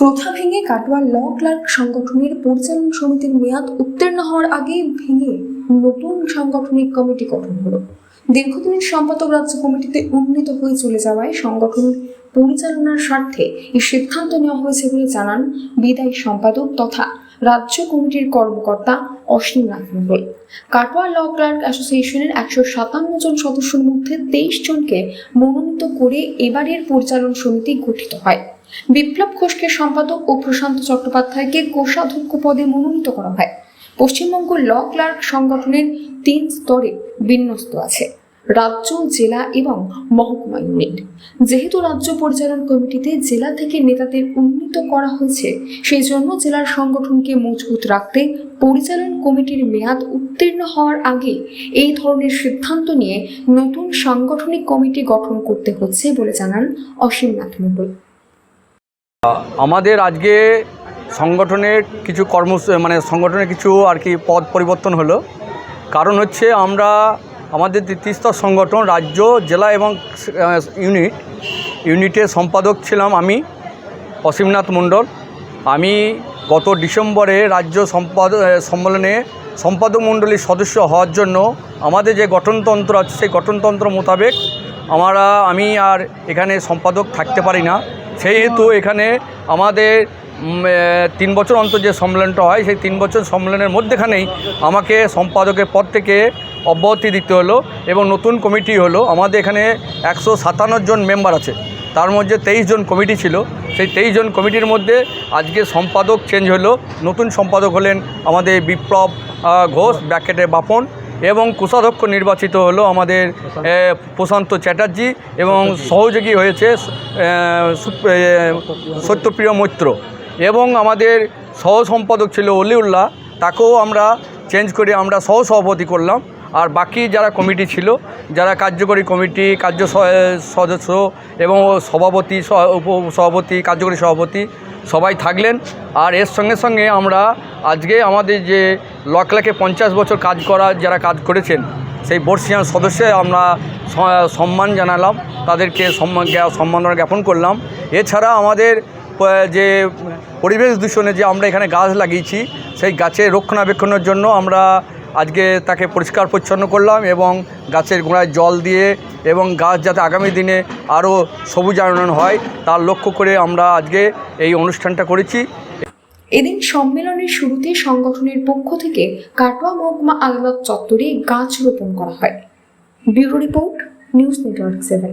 প্রথা ভেঙে কাটোয়ার ল ক্লার্ক সংগঠনের পরিচালন সমিতির মেয়াদ উত্তীর্ণ হওয়ার আগে ভেঙে নতুন সাংগঠনিক কমিটি গঠন হলো। দীর্ঘদিনের সম্পাদক রাজ্য কমিটিতে উন্নীত হয়ে চলে যাওয়ায় সংগঠন পরিচালনার স্বার্থে এই সিদ্ধান্ত নেওয়া হয়েছে বলে জানান বিদায়ী সম্পাদক তথা রাজ্য কমিটির কর্মকর্তা অসীম নাথ মণ্ডল কাটোয়া ল ক্লার্ক অ্যাসোসিয়েশনের একশো সাতান্ন জন সদস্যের মধ্যে তেইশ জনকে মনোনীত করে এবারের পরিচালন সমিতি গঠিত হয়। বিপ্লব ঘোষকে সম্পাদক ও প্রশান্ত চট্টোপাধ্যায়কে কোষাধ্যক্ষ পদে মনোনীত করা হয়। পশ্চিমবঙ্গ ল ক্লার্ক সংগঠনের তিন স্তরে বিন্যস্ত আছে, রাজ্য, জেলা এবং মহকুমা ইউনিট। যেহেতু রাজ্য পরিচালন কমিটিতে জেলা থেকে নেতাদের উন্নীত করা হয়েছে, সেই জন্য জেলার সংগঠনকে মজবুত রাখতে পরিচালন কমিটির মেয়াদ উত্তীর্ণ হওয়ার আগে এই ধরনের সিদ্ধান্ত নিয়ে নতুন সাংগঠনিক কমিটি গঠন করতে হচ্ছে বলে জানান অসীম নাথ মণ্ডল। আমাদের আজকে সংগঠনের কিছু কর্ম মানে সংগঠনের কিছু আর কি পদ পরিবর্তন হলো। কারণ হচ্ছে আমরা, আমাদের যে তিস্তর সংগঠন রাজ্য, জেলা এবং ইউনিট, ইউনিটের সম্পাদক ছিলাম আমি, অসীমনাথ মণ্ডল। আমি গত ডিসেম্বরে রাজ্য সম্পাদ সম্মেলনে সম্পাদক মণ্ডলীর সদস্য হওয়ার জন্য আমাদের যে গঠনতন্ত্র আছে, সেই গঠনতন্ত্র মোতাবেক আমরা, আমি আর এখানে সম্পাদক থাকতে পারি না। সেই হেতু এখানে আমাদের তিন বছর অন্তর যে সম্মেলনটা হয়, সেই তিন বছর সম্মেলনের মধ্যেখানেই আমাকে সম্পাদকের পদ থেকে অব্যাহতি দিতে হলো এবং নতুন কমিটি হলো। আমাদের এখানে একশো সাতান্ন জন মেম্বার আছে। তার মধ্যে তেইশ জন কমিটি ছিল। সেই তেইশ জন কমিটির মধ্যে আজকে সম্পাদক চেঞ্জ হলো। নতুন সম্পাদক হলেন আমাদের বিপ্লব ঘোষ ব্যাকেটে বাপন। এবং কোষাধ্যক্ষ নির্বাচিত হলো আমাদের প্রশান্ত চ্যাটার্জি এবং সহযোগী হয়েছে সত্যপ্রিয় মৈত্র এবং আমাদের সহ সম্পাদক ছিল অলিউল্লাহ তাকেও আমরা চেঞ্জ করে আমরা সহ সভাপতি করলাম। আর বাকি যারা কমিটি ছিল যারা কার্যকরী কমিটি কার্য সদস্য এবং সভাপতি উপ সভাপতি কার্যকরী সভাপতি সবাই থাকলেন। আর এর সঙ্গে সঙ্গে আমরা আজকে আমাদের যে লকলাকে পঞ্চাশ বছর কাজ করা যারা কাজ করেছেন, সেই বর্ষিয়ান সদস্যে আমরা সম্মান জানালাম, তাদেরকে সম্মান সম্মাননা জ্ঞাপন করলাম। এছাড়া আমাদের যে পরিবেশ দূষণে যে আমরা এখানে গাছ লাগিয়েছি, সেই গাছের রক্ষণাবেক্ষণের জন্য আমরা আজকে তাকে পরিষ্কার পরিচ্ছন্ন করলাম এবং গাছের গোড়ায় জল দিয়ে এবং গাছ যাতে আগামী দিনে আরও সবুজায়ন হয়, তার লক্ষ্য করে আমরা আজকে এই অনুষ্ঠানটা করেছি। এদিন সম্মেলনের শুরুতে সংগঠনের পক্ষ থেকে কাটোয়া মহকুমা আদালত চত্বরে গাছ রোপণ করা হয়। Bureau report, news network seven.